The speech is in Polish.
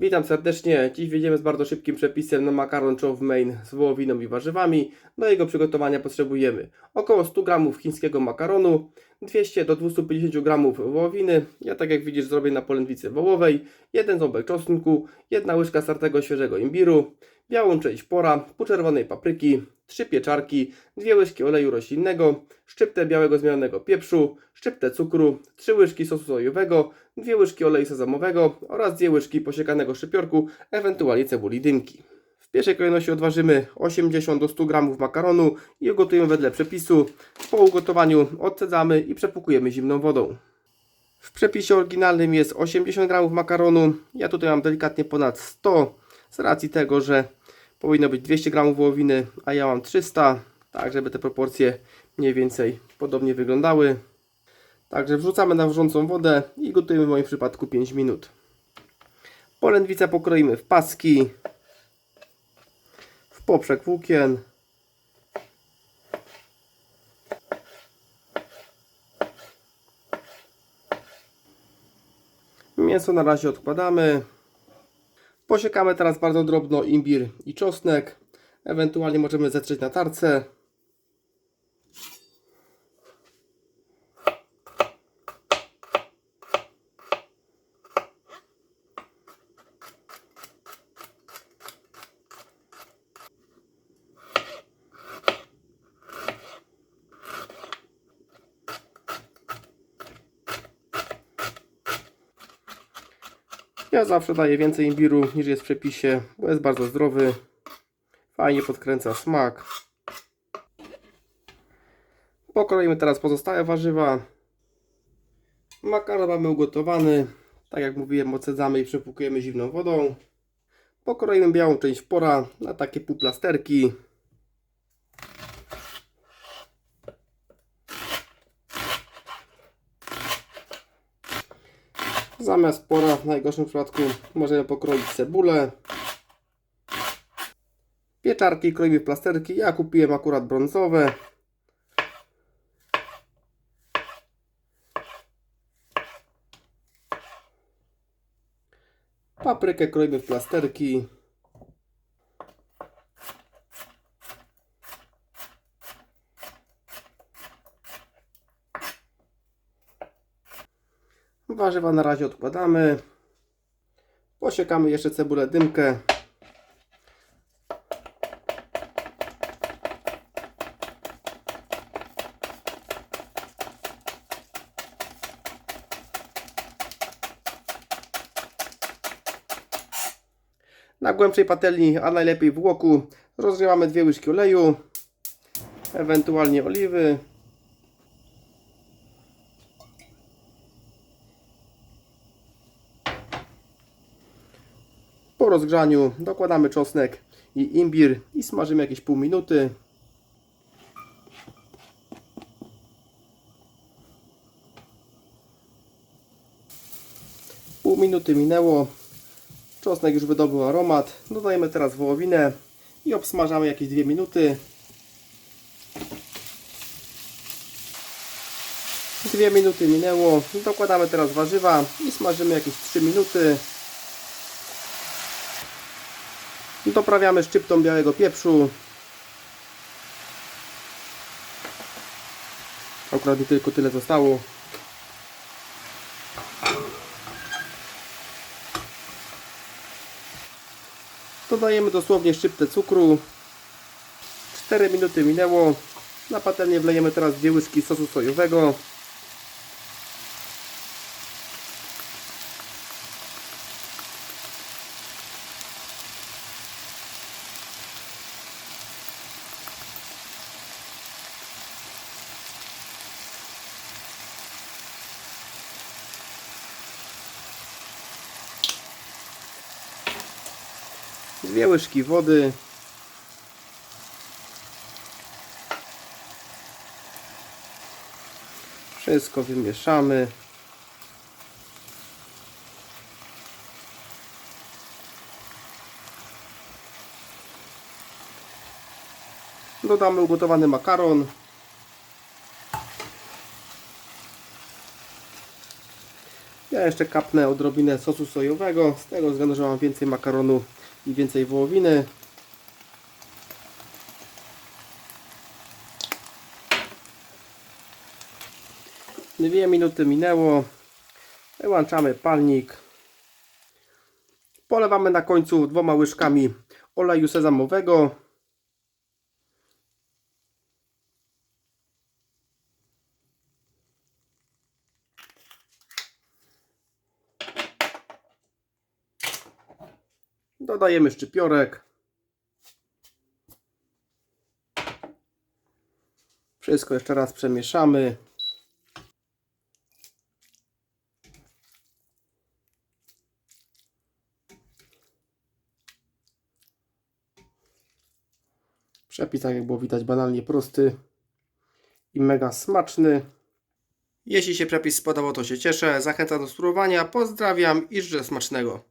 Witam serdecznie. Dziś wjedziemy z bardzo szybkim przepisem na makaron chow mein z wołowiną i warzywami. Do jego przygotowania potrzebujemy około 100 g chińskiego makaronu, 200 do 250 g wołowiny. Ja tak jak widzisz zrobię na polędwicy wołowej, jeden ząbek czosnku, jedna łyżka startego świeżego imbiru, białą część pora, pół czerwonej papryki, trzy pieczarki, dwie łyżki oleju roślinnego, szczyptę białego zmielonego pieprzu, szczyptę cukru, trzy łyżki sosu sojowego, dwie łyżki oleju sezamowego oraz dwie łyżki posiekanego szczypiorku, ewentualnie cebuli dymki. W pierwszej kolejności odważymy 80 do 100 g makaronu i ugotujemy wedle przepisu. Po ugotowaniu odcedzamy i przepłukujemy zimną wodą. W przepisie oryginalnym jest 80 g makaronu. Ja tutaj mam delikatnie ponad 100 z racji tego, że powinno być 200 g wołowiny, a ja mam 300, tak żeby te proporcje mniej więcej podobnie wyglądały. Także wrzucamy na wrzącą wodę i gotujemy w moim przypadku 5 minut. Polędwicę pokroimy w paski, w poprzek włókien. Mięso na razie odkładamy. Posiekamy teraz bardzo drobno imbir i czosnek. Ewentualnie możemy zetrzeć na tarce. Ja zawsze daję więcej imbiru niż jest w przepisie, bo jest bardzo zdrowy. Fajnie podkręca smak. Pokroimy teraz pozostałe warzywa. Makaron mamy ugotowany. Tak jak mówiłem, ocedzamy i przepłukujemy zimną wodą. Pokroimy białą część pora na takie półplasterki. Zamiast pora w najgorszym przypadku możemy pokroić cebulę. Pieczarki kroimy w plasterki. Ja kupiłem akurat brązowe. Paprykę kroimy w plasterki. Warzywa na razie odkładamy. Posiekamy jeszcze cebulę dymkę. Na głębszej patelni, a najlepiej w łoku, rozgrzewamy dwie łyżki oleju, ewentualnie oliwy. Po rozgrzaniu dokładamy czosnek i imbir i smażymy jakieś pół minuty. Pół minuty minęło. Czosnek już wydobył aromat. Dodajemy teraz wołowinę i obsmażamy jakieś 2 minuty. Dwie minuty minęło. Dokładamy teraz warzywa i smażymy jakieś 3 minuty. Doprawiamy szczyptą białego pieprzu. Akurat tylko tyle zostało. Dodajemy dosłownie szczyptę cukru. 4 minuty minęło. Na patelnię wlejemy teraz dwie łyżki sosu sojowego. Dwie łyżki wody. Wszystko wymieszamy. Dodamy ugotowany makaron. Ja jeszcze kapnę odrobinę sosu sojowego, z tego względu, że mam więcej makaronu i więcej wołowiny. Dwie minuty minęło. Wyłączamy palnik. Polewamy na końcu dwoma łyżkami oleju sezamowego. Dodajemy szczypiorek. Wszystko jeszcze raz przemieszamy. Przepis, tak jak było widać, banalnie prosty i mega smaczny. Jeśli się przepis spodobał, to się cieszę. Zachęcam do spróbowania. Pozdrawiam i życzę smacznego.